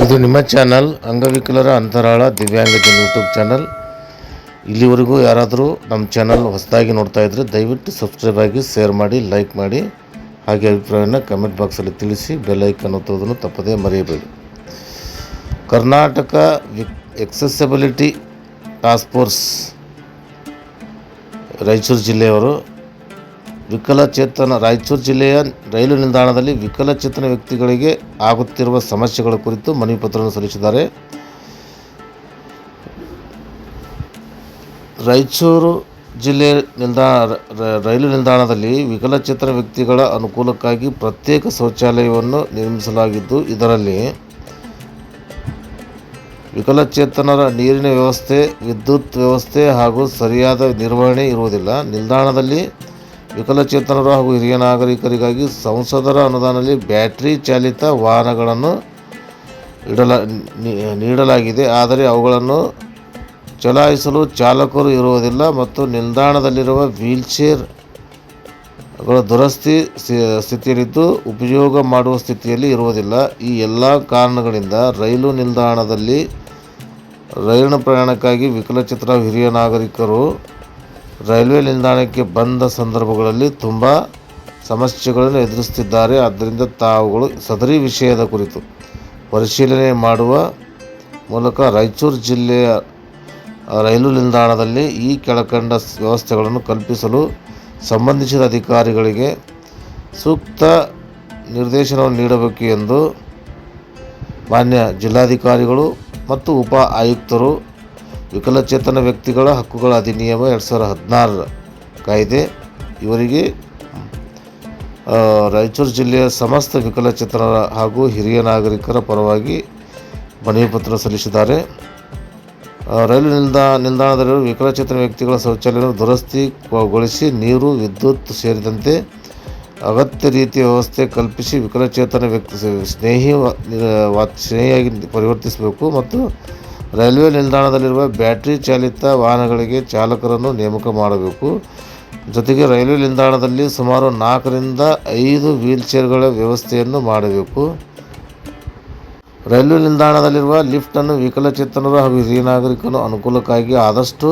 ಇದು ನಿಮ್ಮ ಚಾನಲ್ ಅಂಗವಿಕಲರ ಅಂತರಾಳ ದಿವ್ಯಾಂಗಜನ್ ಯೂಟ್ಯೂಬ್ ಚಾನಲ್. ಇಲ್ಲಿವರೆಗೂ ಯಾರಾದರೂ ನಮ್ಮ ಚಾನಲ್ ಹೊಸದಾಗಿ ನೋಡ್ತಾ ಇದ್ದರೆ ದಯವಿಟ್ಟು ಸಬ್ಸ್ಕ್ರೈಬ್ ಆಗಿ, ಶೇರ್ ಮಾಡಿ, ಲೈಕ್ ಮಾಡಿ. ಹಾಗೆ ಅಭಿಪ್ರಾಯನ ಕಮೆಂಟ್ ಬಾಕ್ಸಲ್ಲಿ ತಿಳಿಸಿ ಬೆಲ್ಲೈಕನ್ ಒತ್ತೋದನ್ನು ತಪ್ಪದೇ ಮರೆಯಬೇಡಿ. Karnataka accessibility task force Raichur ಜಿಲ್ಲೆಯವರು ವಿಕಲಚೇತನ ರಾಯಚೂರು ಜಿಲ್ಲೆಯ ರೈಲು ನಿಲ್ದಾಣದಲ್ಲಿ ವಿಕಲಚೇತನ ವ್ಯಕ್ತಿಗಳಿಗೆ ಆಗುತ್ತಿರುವ ಸಮಸ್ಯೆಗಳ ಕುರಿತು ಮನವಿ ಪತ್ರವನ್ನು ಸಲ್ಲಿಸಿದ್ದಾರೆ. ರಾಯಚೂರು ಜಿಲ್ಲೆ ನಿಲ್ದಾಣ ರೈಲು ನಿಲ್ದಾಣದಲ್ಲಿ ವಿಕಲಚೇತನ ವ್ಯಕ್ತಿಗಳ ಅನುಕೂಲಕ್ಕಾಗಿ ಪ್ರತ್ಯೇಕ ಶೌಚಾಲಯವನ್ನು ನಿರ್ಮಿಸಲಾಗಿದ್ದು, ಇದರಲ್ಲಿ ವಿಕಲಚೇತನರ ನೀರಿನ ವ್ಯವಸ್ಥೆ, ವಿದ್ಯುತ್ ವ್ಯವಸ್ಥೆ ಹಾಗೂ ಸರಿಯಾದ ನಿರ್ವಹಣೆ ಇರುವುದಿಲ್ಲ. ನಿಲ್ದಾಣದಲ್ಲಿ ವಿಕಲಚೇತನರು ಹಾಗೂ ಹಿರಿಯ ನಾಗರಿಕರಿಗಾಗಿ ಸಂಸದರ ಅನುದಾನದಲ್ಲಿ ಬ್ಯಾಟ್ರಿ ಚಾಲಿತ ವಾಹನಗಳನ್ನು ಇಡಲ ನೀಡಲಾಗಿದೆ. ಆದರೆ ಅವುಗಳನ್ನು ಚಲಾಯಿಸಲು ಚಾಲಕರು ಇರುವುದಿಲ್ಲ ಮತ್ತು ನಿಲ್ದಾಣದಲ್ಲಿರುವ ವೀಲ್ಚೇರ್ಗಳ ದುರಸ್ತಿ ಸ್ಥಿ- ಸ್ಥಿತಿಯಲ್ಲಿದ್ದು ಉಪಯೋಗ ಮಾಡುವ ಸ್ಥಿತಿಯಲ್ಲಿ ಇರುವುದಿಲ್ಲ. ಈ ಎಲ್ಲ ಕಾರಣಗಳಿಂದ ರೈಲು ನಿಲ್ದಾಣದಲ್ಲಿ ರೈಲಿನ ಪ್ರಯಾಣಕ್ಕಾಗಿ ವಿಕಲಚಿತ್ರ ಹಿರಿಯ ನಾಗರಿಕರು ರೈಲ್ವೆ ನಿಲ್ದಾಣಕ್ಕೆ ಬಂದ ಸಂದರ್ಭಗಳಲ್ಲಿ ತುಂಬ ಸಮಸ್ಯೆಗಳನ್ನು ಎದುರಿಸುತ್ತಿದ್ದಾರೆ. ಆದ್ದರಿಂದ ತಾವುಗಳು ಸದರಿ ವಿಷಯದ ಕುರಿತು ಪರಿಶೀಲನೆ ಮಾಡುವ ಮೂಲಕ ರಾಯಚೂರು ಜಿಲ್ಲೆಯ ರೈಲು ನಿಲ್ದಾಣದಲ್ಲಿ ಈ ಕೆಳಕಂಡ ವ್ಯವಸ್ಥೆಗಳನ್ನು ಕಲ್ಪಿಸಲು ಸಂಬಂಧಿಸಿದ ಅಧಿಕಾರಿಗಳಿಗೆ ಸೂಕ್ತ ನಿರ್ದೇಶನವನ್ನು ನೀಡಬೇಕು ಎಂದು ಮಾನ್ಯ ಜಿಲ್ಲಾಧಿಕಾರಿಗಳು ಮತ್ತು ಉಪ ಆಯುಕ್ತರು ವಿಕಲಚೇತನ ವ್ಯಕ್ತಿಗಳ ಹಕ್ಕುಗಳ ಅಧಿನಿಯಮ ಎರಡು ಸಾವಿರದ ಹದಿನಾರರ ಕಾಯ್ದೆ. ಇವರಿಗೆ ರಾಯಚೂರು ಜಿಲ್ಲೆಯ ಸಮಸ್ತ ವಿಕಲಚೇತನರ ಹಾಗೂ ಹಿರಿಯ ನಾಗರಿಕರ ಪರವಾಗಿ ಮನವಿ ಪತ್ರ ಸಲ್ಲಿಸಿದ್ದಾರೆ. ರೈಲು ನಿಲ್ದಾ ನಿಲ್ದಾಣದಲ್ಲಿ ವಿಕಲಚೇತನ ವ್ಯಕ್ತಿಗಳ ಶೌಚಾಲಯವನ್ನು ದುರಸ್ತಿಗೊಳಿಸಿ ನೀರು, ವಿದ್ಯುತ್ ಸೇರಿದಂತೆ ಅಗತ್ಯ ರೀತಿಯ ವ್ಯವಸ್ಥೆ ಕಲ್ಪಿಸಿ ವಿಕಲಚೇತನ ವ್ಯಕ್ತಿ ಸ್ನೇಹಿ ವಾ- ಸ್ನೇಹಿಯಾಗಿ ಪರಿವರ್ತಿಸಬೇಕು ಮತ್ತು ರೈಲ್ವೆ ನಿಲ್ದಾಣದಲ್ಲಿರುವ ಬ್ಯಾಟರಿ ಚಾಲಿತ ವಾಹನಗಳಿಗೆ ಚಾಲಕರನ್ನು ನೇಮಕ ಮಾಡಬೇಕು. ಜೊತೆಗೆ ರೈಲ್ವೆ ನಿಲ್ದಾಣದಲ್ಲಿ ಸುಮಾರು ನಾಲ್ಕರಿಂದ ಐದು ವೀಲ್ಚೇರ್ಗಳ ವ್ಯವಸ್ಥೆಯನ್ನು ಮಾಡಬೇಕು. ರೈಲ್ವೆ ನಿಲ್ದಾಣದಲ್ಲಿರುವ ಲಿಫ್ಟನ್ನು ವಿಕಲಚೇತನರು ಹಾಗೂ ಹಿರಿಯ ನಾಗರಿಕರು ಅನುಕೂಲಕ್ಕಾಗಿ ಆದಷ್ಟು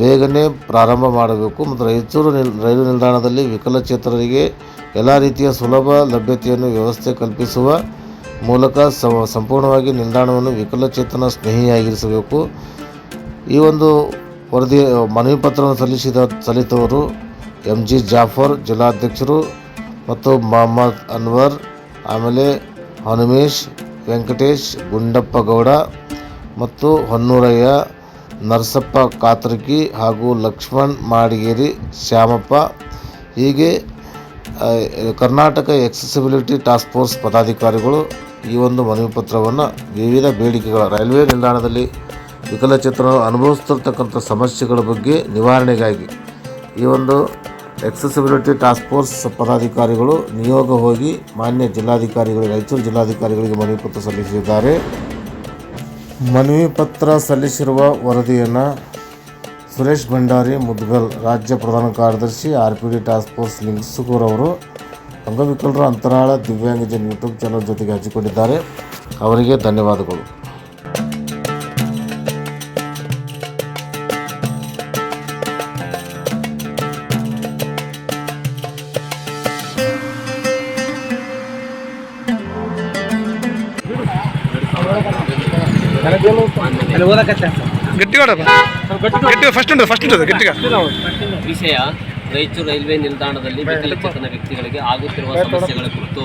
ಬೇಗನೆ ಪ್ರಾರಂಭ ಮಾಡಬೇಕು. ಮತ್ತು ರಾಯಚೂರು ನಿಲ್ ರೈಲು ನಿಲ್ದಾಣದಲ್ಲಿ ವಿಕಲಚೇತನರಿಗೆ ಎಲ್ಲ ರೀತಿಯ ಸುಲಭ ಲಭ್ಯತೆಯನ್ನು ವ್ಯವಸ್ಥೆ ಕಲ್ಪಿಸುವ ಮೂಲಕ ಸಂಪೂರ್ಣವಾಗಿ ನಿಲ್ದಾಣವನ್ನು ವಿಕಲಚೇತನ ಸ್ನೇಹಿಯಾಗಿರಿಸಬೇಕು. ಈ ಒಂದು ವರದಿ, ಮನವಿ ಪತ್ರವನ್ನು ಸಲ್ಲಿಸಿದ ಸಲ್ಲಿತವರು ಎಂ ಜಿ ಜಾಫರ್, ಜಿಲ್ಲಾಧ್ಯಕ್ಷರು ಮತ್ತು ಮೊಹಮ್ಮದ್ ಅನ್ವರ್, ಆಮೇಲೆ ಹನುಮೇಶ್, ವೆಂಕಟೇಶ್, ಗುಂಡಪ್ಪ ಗೌಡ ಮತ್ತು ಹೊನ್ನೂರಯ್ಯ, ನರಸಪ್ಪ ಕಾತರ್ಕಿ ಹಾಗೂ ಲಕ್ಷ್ಮಣ್ ಮಾಡಿಗೇರಿ, ಶ್ಯಾಮಪ್ಪ. ಹೀಗೆ ಕರ್ನಾಟಕ ಎಕ್ಸೆಸಿಬಿಲಿಟಿ ಟಾಸ್ಕ್ ಫೋರ್ಸ್ ಪದಾಧಿಕಾರಿಗಳು ಈ ಒಂದು ಮನವಿ ಪತ್ರವನ್ನು ವಿವಿಧ ಬೇಡಿಕೆಗಳ ರೈಲ್ವೆ ನಿಲ್ದಾಣದಲ್ಲಿ ವಿಕಲಚೇತನರು ಅನುಭವಿಸ್ತಿರ್ತಕ್ಕಂಥ ಸಮಸ್ಯೆಗಳ ಬಗ್ಗೆ ನಿವಾರಣೆಗಾಗಿ ಈ ಒಂದು ಎಕ್ಸೆಸಿಬಿಲಿಟಿ ಟಾಸ್ಕ್ ಫೋರ್ಸ್ ಪದಾಧಿಕಾರಿಗಳು ನಿಯೋಗ ಹೋಗಿ ಮಾನ್ಯ ಜಿಲ್ಲಾಧಿಕಾರಿಗಳಿಗೆ ರಾಯಚೂರು ಜಿಲ್ಲಾಧಿಕಾರಿಗಳಿಗೆ ಮನವಿ ಪತ್ರ ಸಲ್ಲಿಸಿದ್ದಾರೆ. ಮನವಿ ಪತ್ರ ಸಲ್ಲಿಸಿರುವ ವರದಿಯನ್ನು ಸುರೇಶ್ ಭಂಡಾರಿ, ಮುದ್ಗಲ್ ರಾಜ್ಯ ಪ್ರಧಾನ ಕಾರ್ಯದರ್ಶಿ R P D task force ಅವರು ಅಂಗವಿಕಲರ ಅಂತರಾಳ ದಿವ್ಯಾಂಗಜನ್ ಯೂಟ್ಯೂಬ್ ಚಾನಲ್ ಜೊತೆಗೆ ಹಂಚಿಕೊಂಡಿದ್ದಾರೆ. ಅವರಿಗೆ ಧನ್ಯವಾದಗಳು. ಗಟ್ಟಿగా ಗಟ್ಟಿಗೆ ಫಸ್ಟ್ ಫಸ್ಟ್ ಗಟ್ಟಿಗ. ವಿಷಯ ರಾಯಚೂರು ರೈಲ್ವೆ ನಿಲ್ದಾಣದಲ್ಲಿ ವಿಕಲಚೇತನ ವ್ಯಕ್ತಿಗಳಿಗೆ ಆಗುತ್ತಿರುವ ಸಮಸ್ಯೆಗಳ ಕುರಿತು